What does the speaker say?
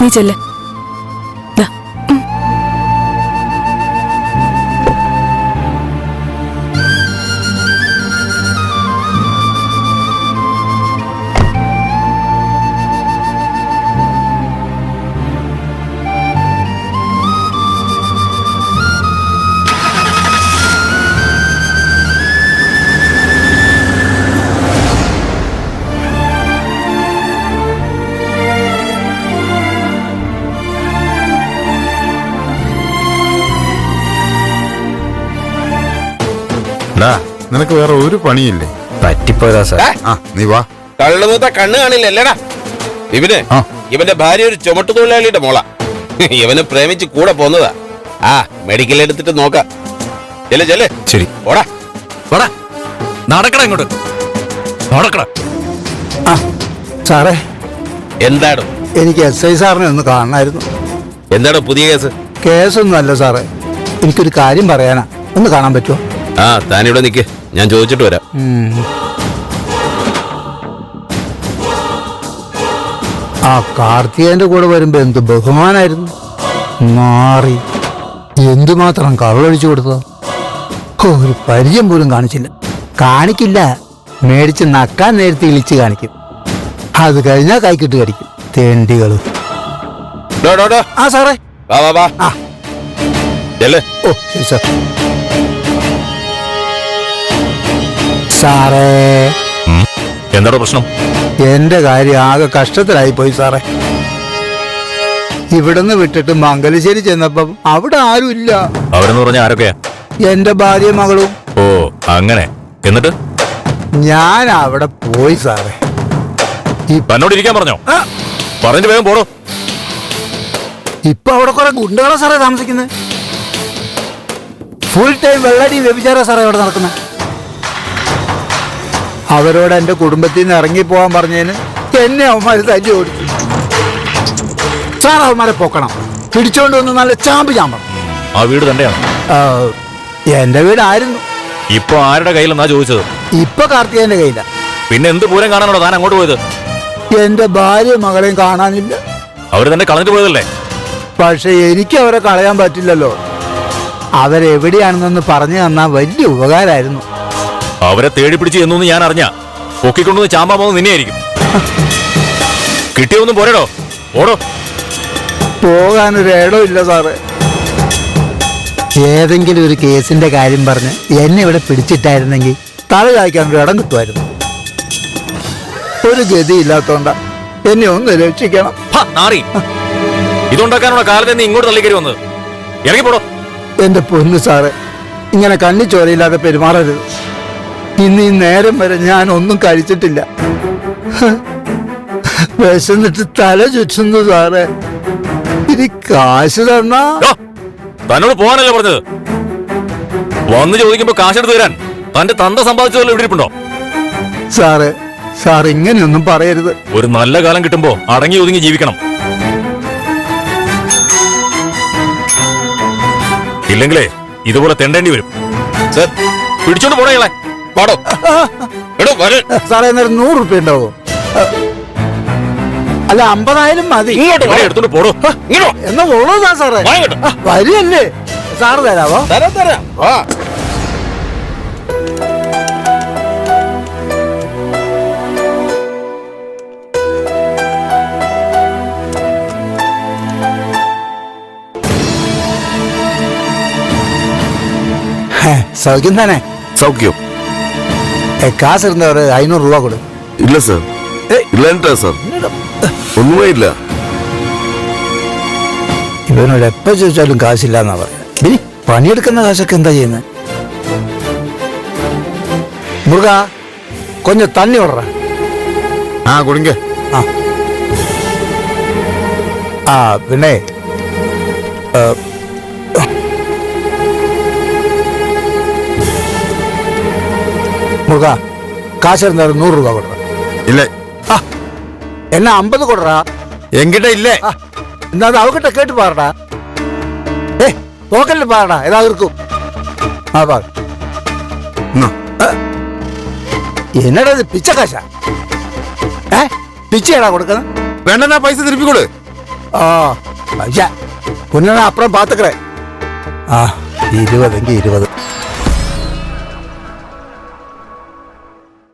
നീ ചെല്ല്. ഡാ നിനക്ക് വേറെ ഒരു പണിയില്ലേ? പറ്റിപ്പോയതാ സാർ. ആ നീ വാ. കള്ളുമൂത്ത കണ്ണ് കാണില്ലല്ലേടാ ഇവന് ആ. ഇവന്റെ ഭാര്യ ഒരു ചുമട്ടു തൊഴിലാളിയുടെ മോള. ഇവന് പ്രേമിച്ച് കൂടെ പോന്നതാ. ആ മെഡിക്കൽ എടുത്തിട്ട് നോക്കാം. ചെല്ലേ ചെല്ലേ. ശരി. ഓടാ. വാടാ. നടക്കട ഇങ്ങോട്ട്. നടക്കട. ആ സാറേ. എന്താടോ? എനിക്ക് എസ് ഐ സാറിനെ ഒന്ന് കാണണമായിരുന്നു എന്താടോ പുതിയ കേസ്? കേസൊന്നും അല്ല സാറേ. എനിക്കൊരു കാര്യം പറയാനാ. ഒന്ന് കാണാൻ പറ്റുമോ? ആ താനിവിടെ നിൽക്ക് ഞാൻ ചോദിച്ചിട്ട് വരാം. ആ കാർത്തികന്റെ കൂടെ വരുമ്പോ എന്ത് ബഹുമാനായിരുന്നു? മാറി. എന്തുമാത്രം കള്ളൊഴിച്ചു കൊടുത്തോ ഒരു പരിചയം പോലും കാണിച്ചില്ല. കാണിക്കില്ല. മേടിച്ച് നക്കാൻ നേരത്തെ ഇളിച്ച് കാണിക്കും. അത് കഴിഞ്ഞാൽ കൈക്കിട്ട് കടിക്കും. തേണ്ടികൾ ആ സാറേ. ഓ ശരി സാർ. സാറേ. എന്താണോ പ്രശ്നം? എന്റെ കാര്യം ആകെ കഷ്ടത്തിലായി പോയി സാറേ. ഇവിടുന്ന് വിട്ടിട്ട് മംഗലശ്ശേരി ചെന്നപ്പം അവിടെ ആരുമില്ല അവരെന്ന് പറഞ്ഞ ആരൊക്കെയാ? എന്റെ ഭാര്യ മകളും. ഓ അങ്ങനെ. എന്നിട്ട്? ഞാൻ അവിടെ പോയി സാറേ. തന്നോട് ഇരിക്കാൻ പറഞ്ഞോ? പറഞ്ഞിട്ട് വേഗം പോടോ. ഇപ്പൊ അവിടെ കുറെ ഗുണ്ടകളാ സാറേ താമസിക്കുന്നത് ഫുൾ ടൈം വെള്ളടി വ്യഭിചാര സാറേ അവിടെ നടക്കുന്നത് അവരോട് എന്റെ കുടുംബത്തിൽ നിന്ന് ഇറങ്ങി പോകാൻ പറഞ്ഞതിന് എന്നെ അവന്മാര് തല്ലി ഓടിച്ചു സാർ അവന്മാരെ പൊക്കണം. പിടിച്ചോണ്ട് വന്ന് നല്ല ചാമ്പ് ചാമ്പണം ആ വീട് തന്നെയാണ്? ആ, എന്റെ വീടായിരുന്നു ഇപ്പൊ ആരുടെ കയ്യിലെന്നാ ചോദിച്ചത്? ഇപ്പൊ കാർത്തികേന്റെ കയ്യില. പിന്നെ എന്ത് പൂരം കാണാനാണോ താൻ അങ്ങോട്ട് പോയത്? എന്റെ ഭാര്യ മകളെയും കാണാനില്ല. അവർ തന്നെ കളഞ്ഞിട്ട് പോയതല്ലേ? പക്ഷെ എനിക്ക് അവരെ കളയാൻ പറ്റില്ലല്ലോ. അവരെവിടെയാണെന്നൊന്ന് പറഞ്ഞു തന്നാ വലിയ ഉപകാരമായിരുന്നു. അവരെ തേടി പിടിച്ച് എന്നൊന്ന് ഞാൻ അറിഞ്ഞ. പൊക്കിക്കൊണ്ടുവന്ന് ചാമ്പാൻ പോകുന്നത് നിന്നെയായിരിക്കും. കിട്ടിയൊന്നും പോരടോ. ഓടോ. ഒരു ഇടം ഇല്ല സാറേ. ഏതെങ്കിലും ഒരു കേസിന്റെ കാര്യം പറഞ്ഞ് എന്നെ ഇവിടെ പിടിച്ചിട്ടായിരുന്നെങ്കിൽ തല ചായ്ക്കാൻ ഒരു ഇടം കിട്ടുമായിരുന്നു. ഒരു ഗതി ഇല്ലാത്തോണ്ട എന്നെ ഒന്ന് രക്ഷിക്കണം. ഇതുണ്ടാക്കാനുള്ള കാലത്ത് നീ ഇങ്ങോട്ട് തള്ളിക്കരി വന്നത്. ഇറങ്ങിപ്പോടോ. എന്റെ പൊന്നു സാറ് ഇങ്ങനെ കണ്ണിച്ചോരയില്ലാതെ പെരുമാറരുത്. ഇന്ന് ഈ നേരം വരെ ഞാൻ ഒന്നും കഴിച്ചിട്ടില്ല. വിശന്നിട്ട് തല ചുറ്റുന്നു സാറേ. ഇനി കാശ് തന്നാ? തന്നോട് പോകാനല്ലേ പറഞ്ഞത്? വന്ന് ചോദിക്കുമ്പോ കാശെടുത്ത് തരാൻ. തന്റെ തന്ത സമ്പാദിച്ചതല്ലോ ഇവിടെ ഇരിപ്പുണ്ടോ? സാറ് സാർ ഇങ്ങനെയൊന്നും പറയരുത്. ഒരു നല്ല കാലം കിട്ടുമ്പോ അടങ്ങി ഒതുങ്ങി ജീവിക്കണം. ഇല്ലെങ്കിലേ ഇതുപോലെ തെണ്ടേണ്ടി വരും. സർ. പിടിച്ചോണ്ട് പോടകളെ എടോ ഉണ്ടാവോ അല്ല അമ്പതായാലും മതി. ഇങ്ങോട്ട് വരെ എടുത്തോണ്ട് സാറേ. വാങ്ങട്ടോ വരിയല്ലേ സാറ് തരാവോ? തരാം തരാം. വാ. സൗഖ്യം തന്നെ. സൗഖ്യം. ഏ, കാശ് ഇരുന്ന ഒരു ஐநூறு ரூபா கொடு இல்ல சார் இல்லன்ட்டா சார் ഒന്നുമേ ഇല്ല ഇവനോട് എപ്പോ ചോദിച്ചാലും കാശില്ല എന്നാ പറയാ ഇനി പണിയെടുക്കുന്ന കാശൊക്കെ എന്താ ചെയ്യുന്നത് മുറുക കൊഞ്ഞ തണ്ണി വിടറ ആ കുടുങ്ക ആ ആ പിന്നെ മുറുക. കാശിരുന്ന ഒരു നൂറ് രൂപ കൊടുക്ക ഇല്ലേ? ആ എന്നാ അമ്പത് കൊടുറാ എങ്കിട്ട ഇല്ലേ? എന്നാ അവകിട്ട കേട്ട് പാറടാ ഏ നോക്കല്ലേ പാറടാ ഏതാ ഇരിക്കും ആ പാറ എന്നാ? എന്നടാ ഇത് പിച്ചക്കാശ ഏ പിച്ചയാടാ കൊടുക്കുന്നത്? വേണ്ടെന്നാ പൈസ തിരുപ്പി കൊടു. ആ പൈസ. പൊന്നാണ് അപ്പുറം പാത്തക്കറേ ആ ഇരുപതെങ്കിൽ ഇരുപത്.